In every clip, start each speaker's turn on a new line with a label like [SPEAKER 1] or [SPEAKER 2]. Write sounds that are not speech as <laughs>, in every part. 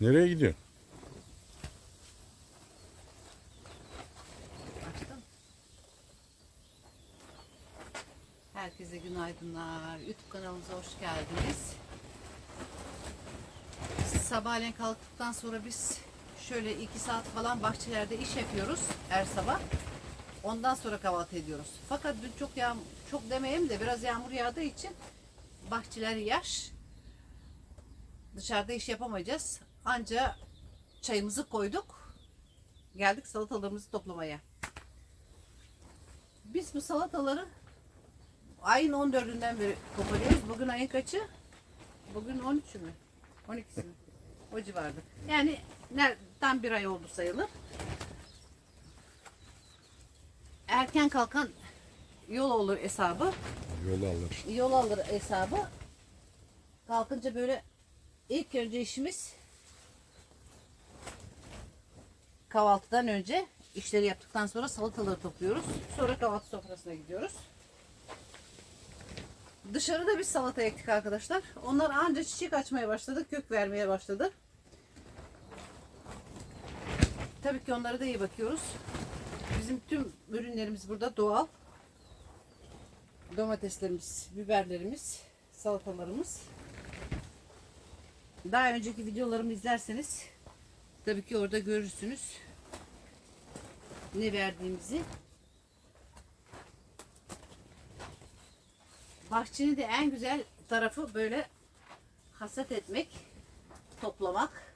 [SPEAKER 1] Nereye gidiyorsun?
[SPEAKER 2] Açtım. Herkese günaydınlar. YouTube kanalımıza hoş geldiniz. Sabahleyin kalktıktan sonra biz şöyle iki saat falan bahçelerde iş yapıyoruz her sabah. Ondan sonra kahvaltı ediyoruz. Fakat dün çok yağmur, çok demeyeyim de biraz yağmur yağdığı için bahçeler yaş. Dışarıda iş yapamayacağız. Anca çayımızı koyduk. Geldik salatalarımızı toplamaya. Biz bu salataları ayın 14'ünden beri koparıyoruz. Bugün ayın kaçı? Bugün 13'ü mü? 12'si mi? O civarda. Yani nereden bir ay oldu sayılır. Erken kalkan yol olur hesabı.
[SPEAKER 1] Yol alır.
[SPEAKER 2] Yol alır hesabı. Kalkınca böyle ilk önce işimiz kahvaltıdan önce işleri yaptıktan sonra salataları topluyoruz. Sonra kahvaltı sofrasına gidiyoruz. Dışarıda biz salata ektik arkadaşlar. Onlar anca çiçek açmaya başladı, kök vermeye başladı. Tabii ki onlara da iyi bakıyoruz. Bizim tüm ürünlerimiz burada doğal. Domateslerimiz, biberlerimiz, salatalarımız. Daha önceki videolarımı izlerseniz tabii ki orada görürsünüz ne verdiğimizi. Bahçenin de en güzel tarafı böyle hasat etmek, toplamak.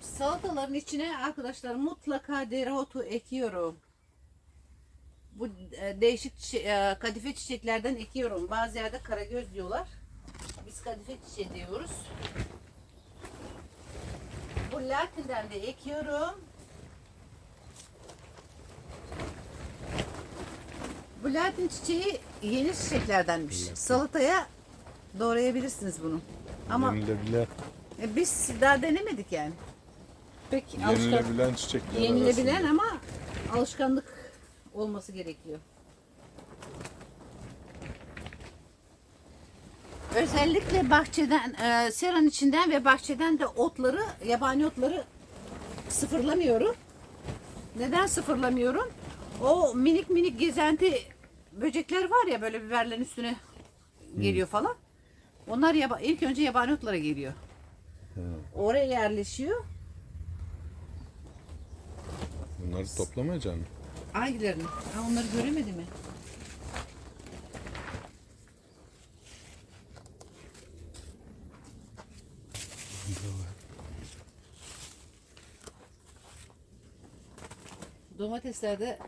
[SPEAKER 2] Salataların içine arkadaşlar mutlaka dereotu ekiyorum. Bu e, değişik e, kadife çiçeklerden ekiyorum. Bazı yerde karagöz diyorlar. Biz kadife çiçeği diyoruz. Bu latinden de ekiyorum. Bu latin çiçeği yeni çiçeklerdenmiş. Salataya doğrayabilirsiniz bunu. Ama
[SPEAKER 1] Yenilebilen,
[SPEAKER 2] e, biz daha denemedik yani. Pek alışkan,
[SPEAKER 1] yenilebilen çiçekler
[SPEAKER 2] yenilebilen
[SPEAKER 1] arasında.
[SPEAKER 2] ama alışkanlık olması gerekiyor. Özellikle bahçeden, e, seranın içinden ve bahçeden de otları, yabani otları sıfırlamıyorum. Neden sıfırlamıyorum? O minik minik gezenti böcekler var ya böyle biberlerin üstüne geliyor falan. Onlar yaba, ilk önce yabani otlara geliyor. Oraya yerleşiyor.
[SPEAKER 1] Bunları toplamayacaksın.
[SPEAKER 2] Hangilerini? Ha, onları göremedi mi? Domatesler de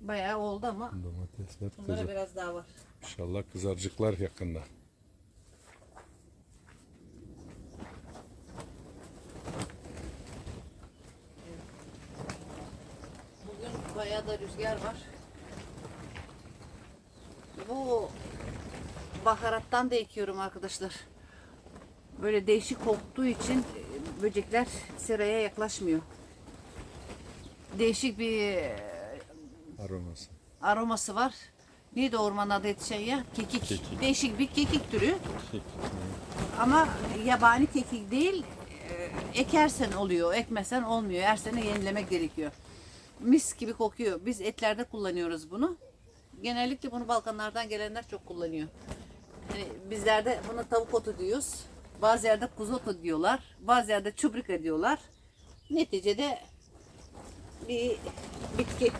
[SPEAKER 2] bayağı oldu ama
[SPEAKER 1] Domatesler
[SPEAKER 2] bunlara
[SPEAKER 1] kızar.
[SPEAKER 2] biraz daha var.
[SPEAKER 1] İnşallah kızarcıklar yakında.
[SPEAKER 2] Bugün bayağı da rüzgar var. Bu baharattan da ekiyorum arkadaşlar. Böyle değişik koktuğu için e, böcekler seraya yaklaşmıyor. Değişik bir e,
[SPEAKER 1] Aroması.
[SPEAKER 2] aroması var. Neydi orman adı yetişen ya? Kekik.
[SPEAKER 1] Kekik.
[SPEAKER 2] Değişik bir kekik türü. Ama yabani kekik değil. e, Ekersen oluyor, ekmesen olmuyor. Her sene yenilemek gerekiyor. Mis gibi kokuyor. Biz etlerde kullanıyoruz bunu. Genellikle bunu Balkanlardan gelenler çok kullanıyor. Hani bizlerde buna tavuk otu diyoruz. Bazı yerde kuzu otu diyorlar. Bazı yerde çubrika diyorlar. Neticede bir bitki.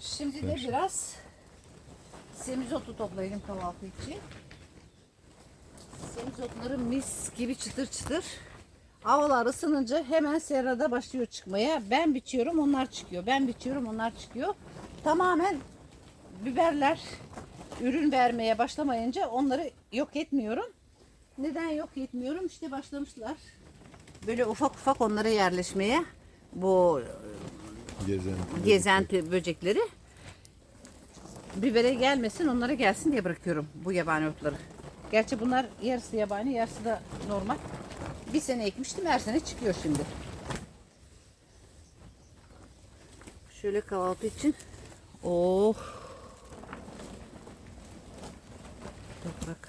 [SPEAKER 2] Şimdi de biraz semizotu toplayalım kahvaltı için. Semizotları mis gibi çıtır çıtır. Havalar ısınınca hemen serada başlıyor çıkmaya. Ben biçiyorum onlar çıkıyor. Ben biçiyorum onlar çıkıyor. Tamamen biberler ürün vermeye başlamayınca onları yok etmiyorum. Neden yok etmiyorum? İşte başlamışlar. Böyle ufak ufak onlara yerleşmeye. Bu
[SPEAKER 1] Gezen.
[SPEAKER 2] gezenti böcekleri. bibere gelmesin onlara gelsin diye bırakıyorum bu yabani otları. Gerçi bunlar yarısı yabani yarısı da normal. Bir sene ekmiştim her sene çıkıyor şimdi. Şöyle kahvaltı için. Oh. Toprak.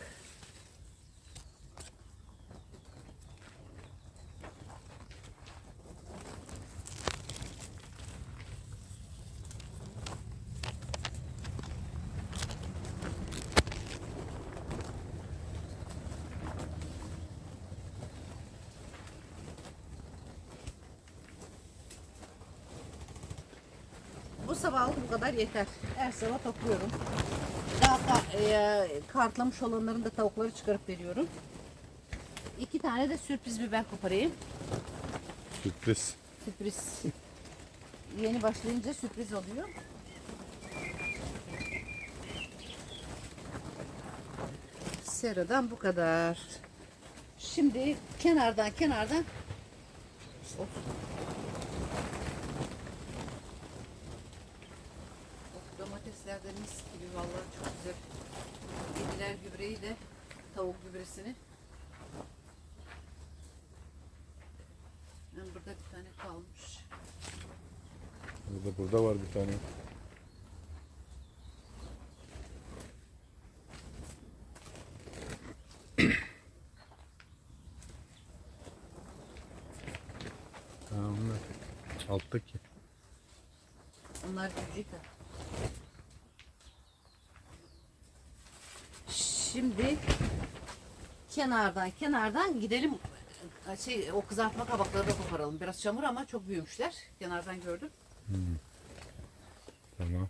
[SPEAKER 2] Bu sabahlık bu kadar yeter. Her sabah topluyorum. Daha ka- e, kartlamış olanların da tavukları çıkarıp veriyorum. İki tane de sürpriz biber koparayım.
[SPEAKER 1] Sürpriz.
[SPEAKER 2] Sürpriz. Yeni başlayınca sürpriz oluyor. Seradan bu kadar. Şimdi kenardan kenardan Of. Of, domatesler de mis gibi vallahi çok güzel. Yediler gübreyi de tavuk gübresini. Yani burada bir tane kalmış.
[SPEAKER 1] Burada, burada var bir tane. <coughs> Alttaki.
[SPEAKER 2] Onlar cücük. Şimdi kenardan kenardan gidelim şey o kızartma kabakları da koparalım. Biraz çamur ama çok büyümüşler. Kenardan gördüm.
[SPEAKER 1] Tamam.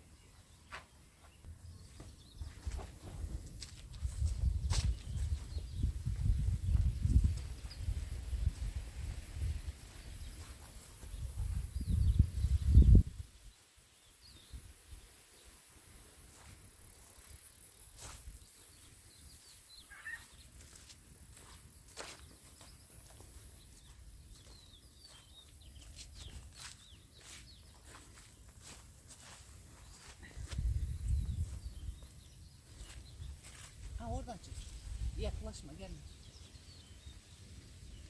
[SPEAKER 2] Yaklaşma gelme.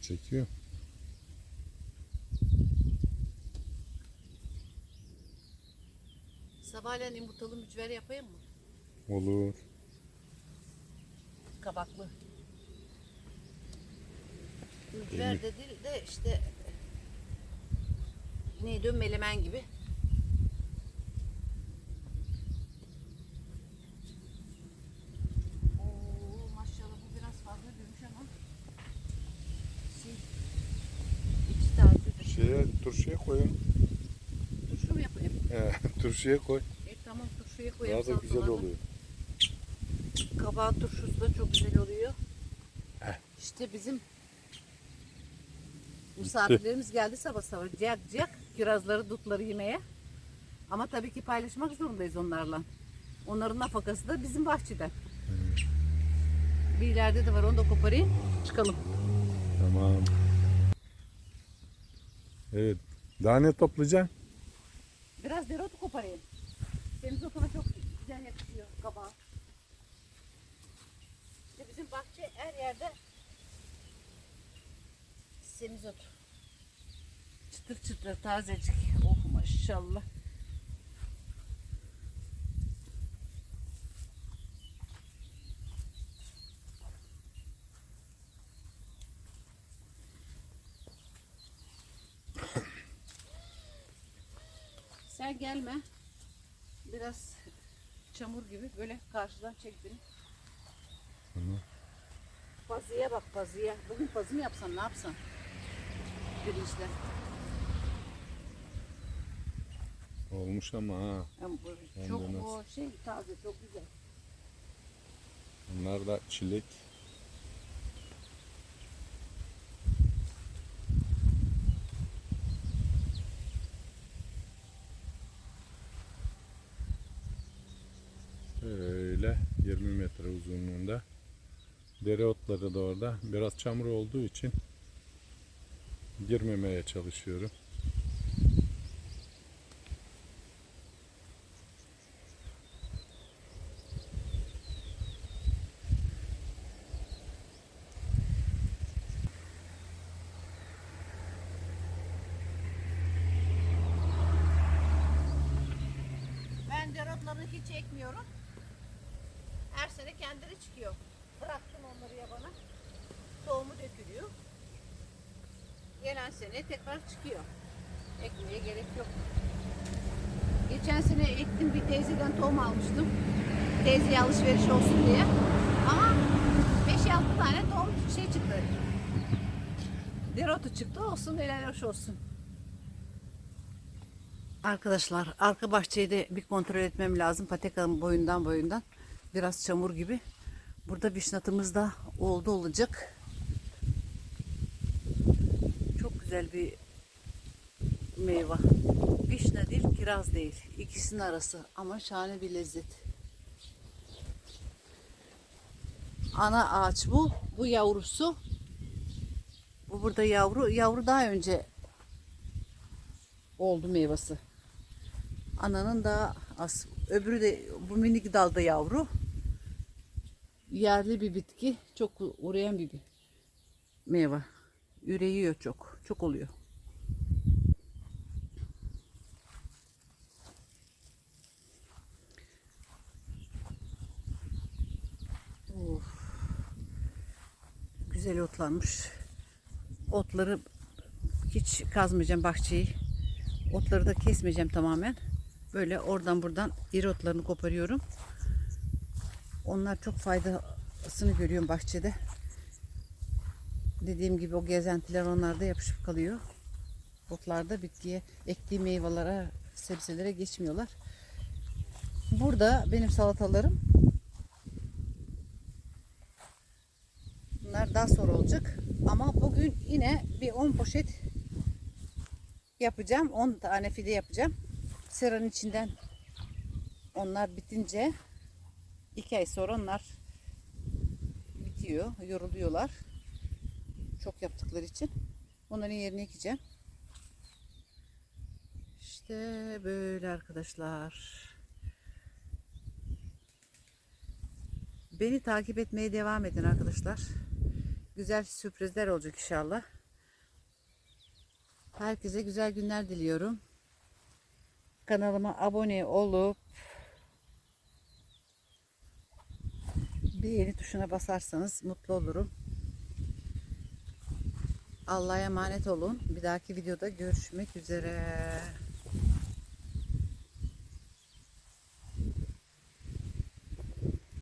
[SPEAKER 1] Çekiyor.
[SPEAKER 2] Sabahleyin yumurtalı mücver yapayım mı?
[SPEAKER 1] Olur.
[SPEAKER 2] Kabaklı. Mücver de değil de işte neydi melemen gibi. Oo, maşallah bu biraz fazla büyümüş ama şey, içi tazedir.
[SPEAKER 1] Şeye, turşuya koyun.
[SPEAKER 2] Turşu mu yapayım?
[SPEAKER 1] He, <laughs> turşuya koy.
[SPEAKER 2] E, tamam turşuya koyayım.
[SPEAKER 1] Daha da güzel oluyor.
[SPEAKER 2] Kabağın turşusu da çok güzel oluyor.
[SPEAKER 1] Heh.
[SPEAKER 2] İşte bizim misafirlerimiz geldi sabah sabah. Ciyak ciyak kirazları, dutları yemeye. Ama tabii ki paylaşmak zorundayız onlarla. Onların nafakası da bizim bahçeden. Bir ileride de var onu da koparayım. Çıkalım.
[SPEAKER 1] Tamam. Evet. Daha ne toplayacaksın?
[SPEAKER 2] Biraz dereotu koparayım. Semizotuna çok güzel yakışıyor kabağa. İşte bizim bahçe her yerde semizot. Çıtır çıtır tazecik. Oh maşallah. Sen gelme. Biraz çamur gibi böyle karşıdan çek beni.
[SPEAKER 1] Tamam.
[SPEAKER 2] Pazıya bak pazıya. Bugün pazı mı yapsam ne yapsam? Pirinçle.
[SPEAKER 1] Olmuş ama ha.
[SPEAKER 2] Yani çok o şey taze çok güzel.
[SPEAKER 1] Bunlar da çilek. şöyle 20 metre uzunluğunda. Dereotları da orada. Biraz çamur olduğu için girmemeye çalışıyorum.
[SPEAKER 2] Ben derotları hiç ekmiyorum. Her sene kendileri çıkıyor. Bıraktım onları yabana. Tohumu dökülüyor. Gelen sene tekrar çıkıyor. Ekmeye gerek yok. Geçen sene ektim bir teyzeden tohum almıştım. Teyzeye alışveriş olsun diye. Ama 5-6 tane tohum şey çıktı. Dereotu çıktı olsun helal hoş olsun. Arkadaşlar arka bahçeyi de bir kontrol etmem lazım. Patekanın boyundan boyundan. Biraz çamur gibi. Burada vişnatımız da oldu olacak. Çok güzel bir meyve. Vişne değil, kiraz değil. İkisinin arası ama şahane bir lezzet. Ana ağaç bu. Bu yavrusu. Bu burada yavru. Yavru daha önce oldu meyvesi. Ananın da az. Öbürü de bu minik dalda yavru. Yerli bir bitki. Çok uğrayan bir meyve. Üreyiyor çok. Çok oluyor. Of. Güzel otlanmış. Otları hiç kazmayacağım bahçeyi. Otları da kesmeyeceğim tamamen. Böyle oradan buradan iri otlarını koparıyorum. Onlar çok faydasını görüyorum bahçede. Dediğim gibi o gezentiler onlarda yapışıp kalıyor. Otlarda bitkiye, ektiği meyvelere, sebzelere geçmiyorlar. Burada benim salatalarım. Bunlar daha sonra olacak. Ama bugün yine bir 10 poşet yapacağım. 10 tane fide yapacağım. Seranın içinden onlar bitince 2 ay sonra onlar bitiyor. Yoruluyorlar. Çok yaptıkları için. Onların yerine ekeceğim. İşte böyle arkadaşlar. Beni takip etmeye devam edin arkadaşlar. Güzel sürprizler olacak inşallah. Herkese güzel günler diliyorum. Kanalıma abone olup beğeni tuşuna basarsanız mutlu olurum. Allah'a emanet olun. Bir dahaki videoda görüşmek üzere.